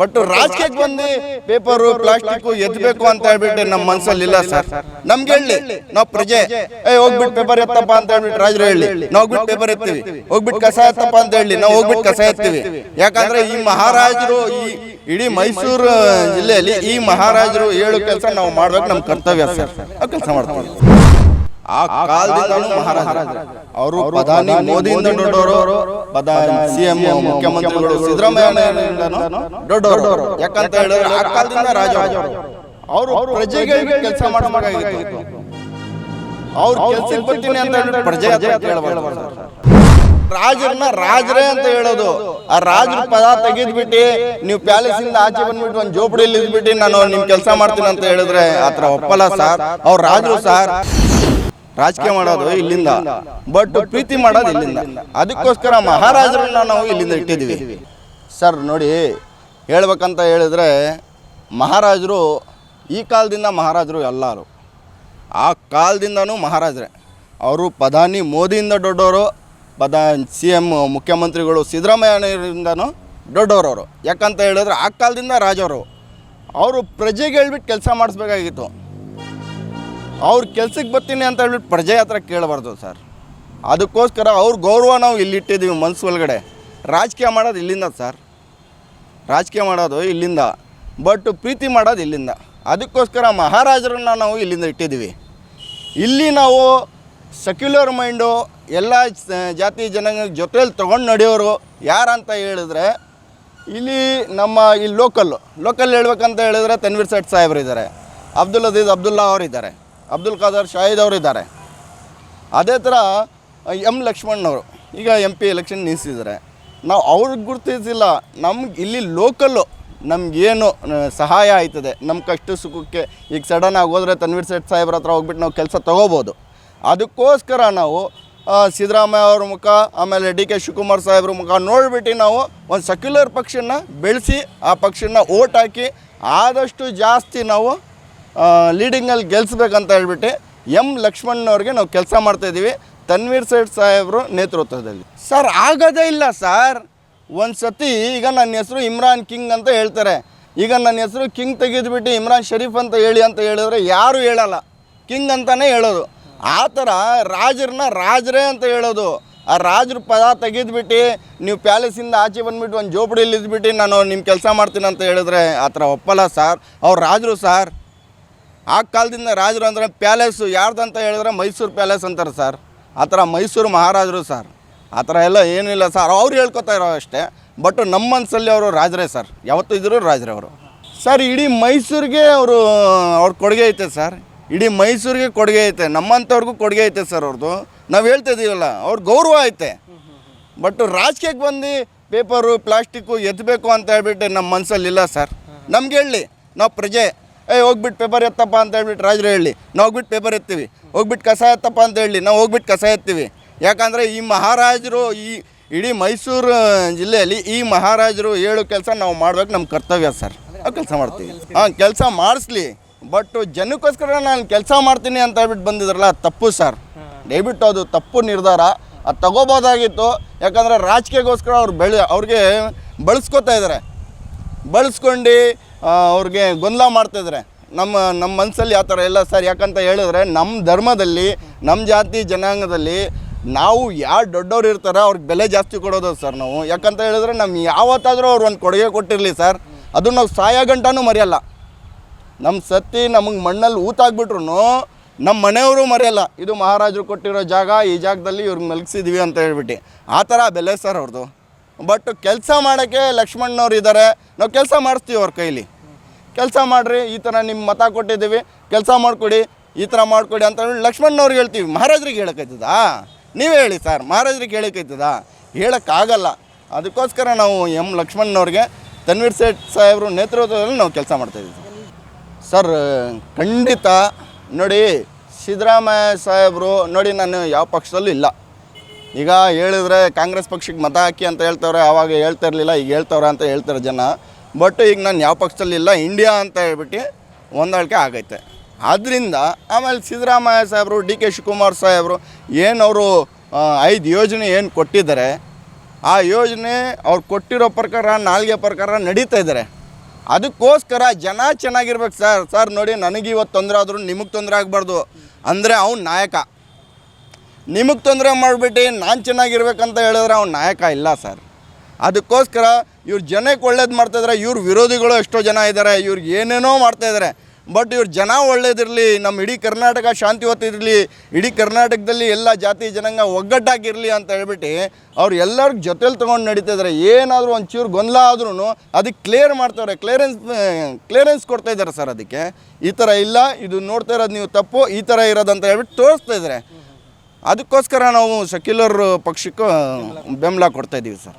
But ರಾಜಕೀಯಕ್ಕೆ ಬಂದು paper plastic ಎತ್ತಬೇಕು ಅಂತ ಹೇಳ್ಬಿಟ್ಟು ನಮ್ಮ ಮನ್ಸಲ್ಲಿ ಇಲ್ಲ ಸರ್ ನಮ್ಗೆ ಹೇಳಿ. ನಾವು ಪ್ರಜೆ. ಏ ಹೋಗ್ಬಿಟ್ಟು ಪೇಪರ್ ಎತ್ತಪ್ಪ ಅಂತ ಹೇಳ್ಬಿಟ್ಟು ರಾಜರು ಹೇಳಿ. ನಾವು ಹೋಗ್ಬಿಟ್ಟು ಪೇಪರ್ ಎತ್ತೀವಿ. ಹೋಗ್ಬಿಟ್ಟು ಕಸ ಎತ್ತಪ್ಪ ಅಂತ ಹೇಳಿ. ನಾವು ಹೋಗ್ಬಿಟ್ಟು ಕಸ ಎತ್ತೀವಿ. ಯಾಕಂದ್ರೆ ಈ ಮಹಾರಾಜರು ಈ ಇಡೀ ಮೈಸೂರು ಜಿಲ್ಲೆಯಲ್ಲಿ ಈ ಮಹಾರಾಜರು ಹೇಳು ಕೆಲಸ ನಾವು ಮಾಡ್ಬೇಕು. ನಮ್ಮ ಕರ್ತವ್ಯ ಸರ್ ಆ ಕೆಲಸ ಮಾಡ್ತೀವಿ. ಆ ಕಾಲದಿಂದಲೂ ಮಹಾರಾಜ. ಅವರು ಪ್ರಧಾನಿ ಮೋದಿಯಿಂದ ದೊಡ್ಡವರು ಸಿಎಂ ಮುಖ್ಯಮಂತ್ರಿಗಳು ಸಿದ್ದರಾಮಯ್ಯ ದೊಡ್ಡವರು. ಯಾಕಂತ ಹೇಳಿದ್ರೆ ಆ ಕಾಲದಿಂದ ರಾಜ ಅವರು ಪ್ರಜೆಗಳಿಗೆ ಕೆಲಸ ಮಾಡಬೇಕಾಗಿತ್ತು. ಅವ್ರ ಕೆಲ್ಸಕ್ಕೆ ಬರ್ತೀನಿ ಅಂತ ಹೇಳಿ ಪ್ರಜೆ ಸರ್. ರಾಜರನ್ನ ರಾಜರೇ ಅಂತ ಹೇಳೋದು. ಆ ರಾಜರ ಪದ ತೆಗೆದ್ಬಿಟ್ಟು ನೀವು ಪ್ಯಾಲೇಸ್ ಇಂದ ಆಚೆ ಬಂದ್ಬಿಟ್ಟು ಒಂದು ಜೋಪಡಿಯಲ್ಲಿ ಇದ್ಬಿಟ್ಟು ನಾನು ನಿಮ್ ಕೆಲಸ ಮಾಡ್ತೀನಿ ಅಂತ ಹೇಳಿದ್ರೆ ಆತರ ಒಪ್ಪಲ್ಲ ಸರ್. ಅವ್ರ ರಾಜರು ಸರ್. ರಾಜಕೀಯ ಮಾಡೋದು ಇಲ್ಲಿಂದ. ಬಟ್ ಪ್ರೀತಿ ಮಾಡೋದು ಇಲ್ಲಿಂದ. ಅದಕ್ಕೋಸ್ಕರ ಮಹಾರಾಜರನ್ನ ನಾವು ಇಲ್ಲಿಂದ ಇಟ್ಟಿದ್ದೀವಿ. ಸರ್ ನೋಡಿ ಹೇಳ್ಬೇಕಂತ ಹೇಳಿದ್ರೆ ಮಹಾರಾಜರು ಈ ಕಾಲದಿಂದ ಮಹಾರಾಜರು ಎಲ್ಲರೂ. ಆ ಕಾಲದಿಂದನೂ ಮಹಾರಾಜರೇ. ಅವರು ಪ್ರಧಾನಿ ಮೋದಿಯಿಂದ ದೊಡ್ಡವರು ಪ್ರಧಾ ಸಿ ಎಂ ಮುಖ್ಯಮಂತ್ರಿಗಳು ಸಿದ್ದರಾಮಯ್ಯನವರಿಂದನೂ ದೊಡ್ಡವರು ಅವರು ಯಾಕಂತ ಹೇಳಿದ್ರೆ ಆ ಕಾಲದಿಂದ ರಾಜವರು ಅವರು ಪ್ರಜೆಗೆ ಹೇಳ್ಬಿಟ್ಟು ಕೆಲಸ ಮಾಡಿಸ್ಬೇಕಾಗಿತ್ತು. ಅವ್ರ ಕೆಲ್ಸಕ್ಕೆ ಬರ್ತೀನಿ ಅಂತ ಹೇಳ್ಬಿಟ್ಟು ಪ್ರಜೆ ಹತ್ರ ಕೇಳಬಾರ್ದು ಸರ್. ಅದಕ್ಕೋಸ್ಕರ ಅವ್ರ ಗೌರವ ನಾವು ಇಲ್ಲಿಟ್ಟಿದ್ದೀವಿ ಮನಸ್ಸು ಒಳಗಡೆ. ರಾಜಕೀಯ ಮಾಡೋದು ಇಲ್ಲಿಂದ ಸರ್. ರಾಜಕೀಯ ಮಾಡೋದು ಇಲ್ಲಿಂದ. ಬಟ್ ಪ್ರೀತಿ ಮಾಡೋದು ಇಲ್ಲಿಂದ. ಅದಕ್ಕೋಸ್ಕರ ಮಹಾರಾಜರನ್ನ ನಾವು ಇಲ್ಲಿಂದ ಇಟ್ಟಿದ್ದೀವಿ ಇಲ್ಲಿ ನಾವು ಸೆಕ್ಯುಲರ್ ಮೈಂಡು ಎಲ್ಲ ಜಾತಿ ಜನಾಂಗ ಜೊತೆಯಲ್ಲಿ ತೊಗೊಂಡು ನಡೆಯೋರು ಯಾರಂತ ಹೇಳಿದ್ರೆ ಇಲ್ಲಿ ನಮ್ಮ ಇಲ್ಲಿ ಲೋಕಲ್ಲು ಲೋಕಲ್ ಹೇಳ್ಬೇಕಂತ ಹೇಳಿದ್ರೆ ತನ್ವೀರ್ ಸೇಠ್ ಸಾಹೇಬ್ರು ಇದ್ದಾರೆ ಅಬ್ದುಲ್ ಅಜೀಜ್ ಅಬ್ದುಲ್ಲಾ ಅವರು ಇದ್ದಾರೆ ಅಬ್ದುಲ್ ಖಾದರ್ ಶಾಹಿದ್ ಅವರು ಇದ್ದಾರೆ ಅದೇ ಥರ ಎಂ ಲಕ್ಷ್ಮಣ್ಣವರು, ಈಗ ಎಂ ಪಿ ಎಲೆಕ್ಷನ್ ನಿಲ್ಲಿಸಿದ್ದಾರೆ ನಾವು ಅವ್ರಿಗೆ ಗುರುತಿಸಿಲ್ಲ ನಮ್ಗೆ ಇಲ್ಲಿ ಲೋಕಲ್ಲು ನಮಗೇನು ಸಹಾಯ ಆಯ್ತದೆ. ನಮ್ಮ ಕಷ್ಟ ಸುಖಕ್ಕೆ ಈಗ ಸಡನ್ ಆಗಿ ಹೋದರೆ ತನ್ವೀರ್ ಸೇಠ್ ಸಾಹೇಬ್ರ ಹತ್ರ ಹೋಗ್ಬಿಟ್ಟು ನಾವು ಕೆಲಸ ತೊಗೋಬೋದು. ಅದಕ್ಕೋಸ್ಕರ ನಾವು ಸಿದ್ದರಾಮಯ್ಯ ಅವ್ರ ಮುಖ, ಆಮೇಲೆ ಡಿ ಕೆ ಶಿವಕುಮಾರ್ ಸಾಹೇಬ್ರ ಮುಖ ನೋಡಿಬಿಟ್ಟು ನಾವು ಒಂದು ಸೆಕ್ಯುಲರ್ ಪಕ್ಷನ ಬೆಳೆಸಿ, ಆ ಪಕ್ಷನ ಓಟ್ ಹಾಕಿ, ಆದಷ್ಟು ಜಾಸ್ತಿ ನಾವು ಲೀಡಿಂಗಲ್ಲಿ ಗೆಲ್ಲಿಸ್ಬೇಕಂತ ಹೇಳ್ಬಿಟ್ಟು ಎಂ ಲಕ್ಷ್ಮಣ್ಣವ್ರಿಗೆ ನಾವು ಕೆಲಸ ಮಾಡ್ತಾಯಿದ್ದೀವಿ ತನ್ವೀರ್ ಸೇಠ್ ಸಾಹೇಬರು ನೇತೃತ್ವದಲ್ಲಿ. ಸರ್, ಆಗೋದೇ ಇಲ್ಲ ಸರ್. ಒಂದು ಸತಿ ಈಗ ನನ್ನ ಹೆಸರು ಇಮ್ರಾನ್ ಕಿಂಗ್ ಅಂತ ಹೇಳ್ತಾರೆ. ಈಗ ನನ್ನ ಹೆಸರು ಕಿಂಗ್ ತೆಗೆದುಬಿಟ್ಟು ಇಮ್ರಾನ್ ಶರೀಫ್ ಅಂತ ಹೇಳಿ ಅಂತ ಹೇಳಿದ್ರೆ ಯಾರು ಹೇಳಲ್ಲ. ಕಿಂಗ್ ಅಂತಲೇ ಹೇಳೋದು. ಆ ಥರ ರಾಜರನ್ನ ರಾಜರೇ ಅಂತ ಹೇಳೋದು. ಆ ರಾಜರು ಪದ ತೆಗೆದುಬಿಟ್ಟು ನೀವು ಪ್ಯಾಲೇಸಿಂದ ಆಚೆ ಬಂದ್ಬಿಟ್ಟು ಒಂದು ಜೋಪಡಿಯಲ್ಲಿ ಇದ್ಬಿಟ್ಟು ನಾನು ನಿಮ್ಮ ಕೆಲಸ ಮಾಡ್ತೀನಿ ಅಂತ ಹೇಳಿದ್ರೆ ಆ ಥರ ಒಪ್ಪಲ್ಲ ಸರ್. ಅವ್ರು ರಾಜರು ಸರ್. ಆ ಕಾಲದಿಂದ ರಾಜರು ಅಂದರೆ ಪ್ಯಾಲೇಸು ಯಾರ್ದಂತ ಹೇಳಿದ್ರೆ ಮೈಸೂರು ಪ್ಯಾಲೇಸ್ ಅಂತಾರೆ ಸರ್. ಆ ಥರ ಮೈಸೂರು ಮಹಾರಾಜರು ಸರ್. ಆ ಥರ ಎಲ್ಲ ಏನಿಲ್ಲ ಸರ್. ಅವ್ರು ಹೇಳ್ಕೊತಾ ಇರೋ ಅಷ್ಟೇ. ಬಟ್ ನಮ್ಮ ಮನಸ್ಸಲ್ಲಿ ಅವರು ರಾಜರೇ ಸರ್. ಯಾವತ್ತೂ ಇದ್ದರೂ ರಾಜರೇ ಅವರು. ಸರ್, ಇಡೀ ಮೈಸೂರಿಗೆ ಅವರು, ಅವ್ರ ಕೊಡುಗೆ ಐತೆ ಸರ್. ಇಡೀ ಮೈಸೂರಿಗೆ ಕೊಡುಗೆ ಐತೆ. ನಮ್ಮಂಥವ್ರಿಗೂ ಕೊಡುಗೆ ಐತೆ ಸರ್ ಅವ್ರದ್ದು. ನಾವು ಹೇಳ್ತಾ ಇದ್ದೀವಲ್ಲ ಅವ್ರ ಗೌರವ ಐತೆ. ಬಟ್ ರಾಜಕೀಯಕ್ಕೆ ಬಂದು ಪೇಪರು, ಪ್ಲಾಸ್ಟಿಕ್ಕು ಎತ್ತಬೇಕು ಅಂತ ಹೇಳ್ಬಿಟ್ಟು ನಮ್ಮ ಮನಸ್ಸಲ್ಲಿ ಇಲ್ಲ ಸರ್. ನಮ್ಗೆ ಹೇಳಿ, ನಾವು ಪ್ರಜೆ. ಏ ಹೋಗ್ಬಿಟ್ಟು ಪೇಪರ್ ಎತ್ತಪ್ಪ ಅಂತ ಹೇಳ್ಬಿಟ್ಟು ರಾಜರು ಹೇಳಿ. ನಾವು ಹೋಗ್ಬಿಟ್ಟು ಪೇಪರ್ ಎತ್ತೀವಿ. ಹೋಗ್ಬಿಟ್ಟು ಕಸ ಎತ್ತಪ್ಪ ಅಂತ ಹೇಳಿ. ನಾವು ಹೋಗ್ಬಿಟ್ಟು ಕಸ ಎತ್ತೀವಿ. ಯಾಕಂದರೆ ಈ ಮಹಾರಾಜರು ಈ ಇಡೀ ಮೈಸೂರು ಜಿಲ್ಲೆಯಲ್ಲಿ ಈ ಮಹಾರಾಜರು ಹೇಳೋ ಕೆಲಸ ನಾವು ಮಾಡ್ಬೇಕು ನಮ್ಮ ಕರ್ತವ್ಯ ಸರ್. ಆ ಕೆಲಸ ಮಾಡ್ತೀವಿ. ಹಾಂ, ಕೆಲಸ ಮಾಡಿಸ್ಲಿ. ಬಟ್ ಜನಕ್ಕೋಸ್ಕರ ನಾನು ಕೆಲಸ ಮಾಡ್ತೀನಿ ಅಂತ ಹೇಳ್ಬಿಟ್ಟು ಬಂದಿದ್ರಲ್ಲ ತಪ್ಪು ಸರ್. ದಯವಿಟ್ಟು ಅದು ತಪ್ಪು ನಿರ್ಧಾರ. ಅದು ತಗೋಬೋದಾಗಿತ್ತು. ಯಾಕಂದರೆ ರಾಜಕೀಯಗೋಸ್ಕರ ಅವ್ರು ಬೆಳೆ ಅವ್ರಿಗೆ ಬಳಸ್ಕೊತಾ ಇದ್ದಾರೆ ಬಳಸ್ಕೊಂಡು ಅವ್ರಿಗೆ ಗೊಂದಲ ಮಾಡ್ತಿದ್ರೆ ನಮ್ಮ ನಮ್ಮ ಮನಸ್ಸಲ್ಲಿ ಆ ಥರ ಎಲ್ಲ ಸರ್, ಯಾಕಂತ ಹೇಳಿದ್ರೆ ನಮ್ಮ ಧರ್ಮದಲ್ಲಿ, ನಮ್ಮ ಜಾತಿ ಜನಾಂಗದಲ್ಲಿ ನಾವು ಯಾರು ದೊಡ್ಡವ್ರು ಇರ್ತಾರೆ ಅವ್ರಿಗೆ ಬೆಲೆ ಜಾಸ್ತಿ ಕೊಡೋದು ಸರ್ ನಾವು. ಯಾಕಂತ ಹೇಳಿದ್ರೆ ನಮ್ಮ ಯಾವತ್ತಾದರೂ ಅವ್ರು ಒಂದು ಕೊಡುಗೆ ಕೊಟ್ಟಿರಲಿ ಸರ್. ಅದು ನಾವು ಸಾಯ ಗಂಟನೂ ಮರೆಯಲ್ಲ. ನಮ್ಮ ಸತ್ತಿ ನಮಗೆ ಮಣ್ಣಲ್ಲಿ ಊತಾಕ್ಬಿಟ್ರು ನಮ್ಮ ಮನೆಯವರು ಮರೆಯಲ್ಲ. ಇದು ಮಹಾರಾಜರು ಕೊಟ್ಟಿರೋ ಜಾಗ, ಈ ಜಾಗದಲ್ಲಿ ಇವ್ರಿಗೆ ಮಲಗಿಸಿದ್ವಿ ಅಂತ ಹೇಳ್ಬಿಟ್ಟು. ಆ ಥರ ಬೆಲೆ ಸರ್ ಅವ್ರದ್ದು ಬಟ್ ಕೆಲಸ ಮಾಡೋಕ್ಕೆ ಲಕ್ಷ್ಮಣ್ಣವ್ರು ಇದ್ದಾರೆ ನಾವು ಕೆಲಸ ಮಾಡಿಸ್ತೀವಿ ಅವ್ರ ಕೈಲಿ. ಕೆಲಸ ಮಾಡಿರಿ, ಈ ಥರ ನಿಮ್ಮ ಮತ ಕೊಟ್ಟಿದ್ದೀವಿ, ಕೆಲಸ ಮಾಡಿಕೊಡಿ, ಈ ಥರ ಮಾಡಿಕೊಡಿ ಅಂತ ಹೇಳಿ ಲಕ್ಷ್ಮಣ್ಣವ್ರಿಗೆ ಹೇಳ್ತೀವಿ. ಮಹಾರಾಜರಿಗೆ ಹೇಳೋಕ್ಕೈತದಾ ನೀವೇ ಹೇಳಿ ಸರ್, ಮಹಾರಾಜರಿಗೆ ಹೇಳೋಕ್ಕೈತದಾ ಹೇಳೋಕ್ಕಾಗಲ್ಲ. ಅದಕ್ಕೋಸ್ಕರ ನಾವು ಎಂ ಲಕ್ಷ್ಮಣ್ಣವ್ರಿಗೆ ತನ್ವೀರ್ ಸೇಠ್ ಸಾಹೇಬರು ನೇತೃತ್ವದಲ್ಲಿ ನಾವು ಕೆಲಸ ಮಾಡ್ತಾಯಿದ್ದೀವಿ ಸರ್, ಖಂಡಿತ ನೋಡಿ, ಸಿದ್ದರಾಮಯ್ಯ ಸಾಹೇಬರು ನೋಡಿ, ನಾನು ಯಾವ ಪಕ್ಷದಲ್ಲೂ ಇಲ್ಲ. ಈಗ ಹೇಳಿದ್ರೆ ಕಾಂಗ್ರೆಸ್ ಪಕ್ಷಕ್ಕೆ ಮತ ಹಾಕಿ ಅಂತ ಹೇಳ್ತವ್ರೆ, ಆವಾಗ ಹೇಳ್ತಾ ಇರಲಿಲ್ಲ, ಈಗ ಹೇಳ್ತವ್ರೆ ಅಂತ ಹೇಳ್ತಾರೆ ಜನ. ಬಟ್ ಈಗ ನಾನು ಯಾವ ಪಕ್ಷದಲ್ಲಿಲ್ಲ ಇಂಡಿಯಾ ಅಂತ ಹೇಳ್ಬಿಟ್ಟು ಹೊಂದಾಣಿಕೆ ಆಗೈತೆ. ಆದ್ದರಿಂದ ಆಮೇಲೆ ಸಿದ್ದರಾಮಯ್ಯ ಸಾಹೇಬರು, ಡಿ ಕೆ ಶಿವಕುಮಾರ್ ಸಾಹೇಬರು ಏನು ಅವರು ಐದು ಯೋಜನೆ ಏನು ಕೊಟ್ಟಿದ್ದಾರೆ, ಆ ಯೋಜನೆ ಅವ್ರು ಕೊಟ್ಟಿರೋ ಪ್ರಕಾರ, ನಾಲ್ಗೆ ಪ್ರಕಾರ ನಡೀತಾ ಇದ್ದಾರೆ. ಅದಕ್ಕೋಸ್ಕರ ಜನ ಚೆನ್ನಾಗಿರ್ಬೇಕು ಸರ್. ಸರ್ ನೋಡಿ, ನನಗೆ ಇವತ್ತು ತೊಂದರೆ ಆದರೂ ನಿಮಗೆ ತೊಂದರೆ ಆಗಬಾರ್ದು. ಅಂದರೆ ಅವ್ನು ನಾಯಕ. ನಿಮಗೆ ತೊಂದರೆ ಮಾಡಿಬಿಟ್ಟು ನಾನು ಚೆನ್ನಾಗಿರ್ಬೇಕಂತ ಹೇಳಿದ್ರೆ ಅವ್ನು ನಾಯಕ ಇಲ್ಲ ಸರ್. ಅದಕ್ಕೋಸ್ಕರ ಇವ್ರು ಜನಕ್ಕೆ ಒಳ್ಳೇದು ಮಾಡ್ತಾಯಿದ್ದಾರೆ ಇವ್ರ ವಿರೋಧಿಗಳು ಎಷ್ಟೋ ಜನ ಇದ್ದಾರೆ ಇವ್ರಿಗೆ ಏನೇನೋ ಮಾಡ್ತಾಯಿದ್ದಾರೆ ಬಟ್ ಇವ್ರ ಜನ ಒಳ್ಳೇದಿರಲಿ ನಮ್ಮ ಇಡೀ ಕರ್ನಾಟಕ ಶಾಂತಿ ಶಾಂತಿವತ್ತಿರಲಿ ಇಡೀ ಕರ್ನಾಟಕದಲ್ಲಿ ಎಲ್ಲ ಜಾತಿ ಜನಾಂಗ ಒಗ್ಗಟ್ಟಾಗಿರಲಿ ಅಂತ ಹೇಳ್ಬಿಟ್ಟು ಅವ್ರು ಎಲ್ಲರಿಗೂ ಜೊತೆಲಿ ತೊಗೊಂಡು ನಡೀತಿದ್ದಾರೆ ಏನಾದರೂ ಒಂಚೂರು ಗೊಂದಲ ಆದ್ರೂ ಅದಕ್ಕೆ ಕ್ಲಿಯರ್ ಮಾಡ್ತಾವ್ರೆ. ಕ್ಲಿಯರೆನ್ಸ್ ಕ್ಲಿಯರೆನ್ಸ್ ಕೊಡ್ತಾ ಇದ್ದಾರೆ ಸರ್ ಅದಕ್ಕೆ. ಈ ಥರ ಇಲ್ಲ, ಇದು ನೋಡ್ತಾ ಇರೋದು ನೀವು ತಪ್ಪು, ಈ ಥರ ಇರೋದಂತ ಹೇಳ್ಬಿಟ್ಟು ತೋರಿಸ್ತಾ ಇದ್ದಾರೆ ಅದಕ್ಕೋಸ್ಕರ ನಾವು ಸೆಕ್ಯುಲರ್ ಪಕ್ಷಕ್ಕೆ ಬೆಂಬಲ ಕೊಡ್ತಾ ಇದ್ದೀವಿ ಸರ್.